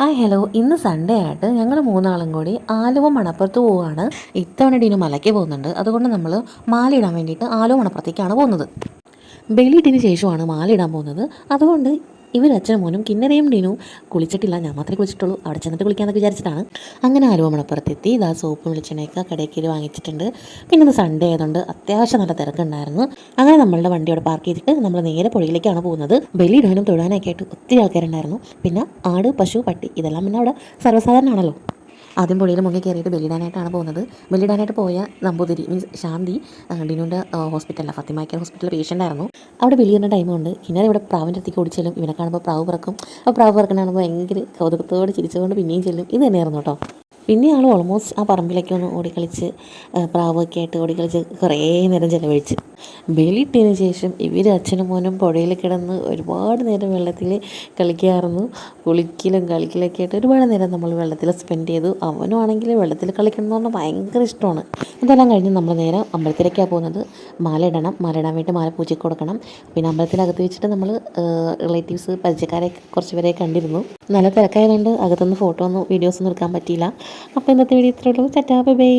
Hi hello. ഇന്ന് Sunday ആയിട്ട് ഞങ്ങൾ മൂന്നാളും കൂടി ആലുവ മണപ്പുറത്ത് പോവുകയാണ് ഇത്തവണ ഡിനു മലയ്ക്ക് പോകുന്നുണ്ട്. അതുകൊണ്ട് നമ്മൾ മാലയിടാൻ വേണ്ടിയിട്ട് ആലുവ മണപ്പുറത്തേക്കാണ് പോകുന്നത്. ബലിയിട്ടിന് ശേഷമാണ് മാലയിടാൻ പോകുന്നത്. അതുകൊണ്ട് ഇവർ അച്ഛനും മോനും കിന്നരയും ഡീനും കുളിച്ചിട്ടില്ല. ഞാൻ മാത്രമേ കുളിച്ചിട്ടുള്ളൂ. അവിടെ ചെന്നിട്ട് കുളിക്കാമെന്നൊക്കെ വിചാരിച്ചിട്ടാണ്. അങ്ങനെ ആലുവ ഇതാ സോപ്പും വെളിച്ചെണ്ണയൊക്കെ കടയിൽ വാങ്ങിച്ചിട്ടുണ്ട്. പിന്നെ ഇന്ന് സൺഡേ ആയതുകൊണ്ട് അത്യാവശ്യം നല്ല തിരക്കുണ്ടായിരുന്നു. അങ്ങനെ നമ്മളുടെ വണ്ടി അവിടെ പാർക്ക് ചെയ്തിട്ട് നമ്മൾ നേരെ പുഴയിലേക്കാണ് പോകുന്നത്. ബലിയിടാനും തൊഴാനൊക്കെ ആയിട്ട് ഒത്തിരി ആൾക്കാരുണ്ടായിരുന്നു. പിന്നെ ആട് പശു പട്ടി ഇതെല്ലാം പിന്നെ അവിടെ സർവസാധാരണമാണല്ലോ ആദ്യം പുഴയിൽ മുങ്ങി കയറിയിട്ട് ബലിയിടാനായിട്ടാണ് പോകുന്നത്. ബലിയിടാനായിട്ട് പോയ നമ്പൂതിരി മീൻസ് ശാന്തി ഡിനുവിന്റെ ഹോസ്പിറ്റലിലാണ് ഫത്തിമാക്ക ഹോസ്പിറ്റലിൽ പേഷ്യന്റ് ആയിരുന്നു. അവിടെ ബലിയിടുന്ന ടൈമുണ്ട് കിന്നര ഇവിടെ പ്രാവിന്റെ അടുത്തേക്ക് ഓടിച്ചാലും ഇവനെ കാണുമ്പോൾ പ്രാവ് പറക്കും. അപ്പോൾ പ്രാവ് പറക്കണ ഭയങ്കര കൗതുകത്തോടെ ചിരിച്ചുകൊണ്ട് പിന്നെയും ചെല്ലും. ഇത് തന്നെയായിരുന്നു കേട്ടോ. പിന്നെ ആൾ ഓൾമോസ്റ്റ് ആ പറമ്പിലേക്ക് ഒന്ന് ഓടിക്കളിച്ച് പ്രാവൊക്കെ ആയിട്ട് ഓടിക്കളിച്ച് കുറേ നേരം ചിലവഴിച്ച്. ബലിയിട്ടതിന് ശേഷം ഇവർ അച്ഛനും മോനും പുഴയിൽ കിടന്ന് ഒരുപാട് നേരം വെള്ളത്തിൽ കളിക്കാറുന്നു. കുളിക്കലും കളിക്കലൊക്കെ ആയിട്ട് ഒരുപാട് നേരം നമ്മൾ വെള്ളത്തിൽ സ്പെൻഡ് ചെയ്തു. അവനും ആണെങ്കിൽ വെള്ളത്തിൽ കളിക്കണം എന്ന് പറഞ്ഞാൽ ഭയങ്കര ഇഷ്ടമാണ് ഇതെല്ലാം കഴിഞ്ഞ് നമ്മൾ നേരം അമ്പലത്തിലേക്കാണ് പോകുന്നത്. മാല ഇടണം. മാല ഇടാൻ വേണ്ടി മാല പൂജയ്ക്ക് കൊടുക്കണം. പിന്നെ അമ്പലത്തിനകത്ത് വെച്ചിട്ട് നമ്മൾ റിലേറ്റീവ്സ് പരിചയക്കാരെ കുറച്ച് പേരെ കണ്ടിരുന്നു. നല്ല തിരക്കായതുകൊണ്ട് അകത്തുനിന്ന് ഫോട്ടോ ഒന്നും വീഡിയോസ് ഒന്നും എടുക്കാൻ പറ്റിയില്ല. അപ്പോൾ ഇന്നത്തെ വീഡിയോ ഇത്രയുള്ളൂ ചറ്റാ ബൈ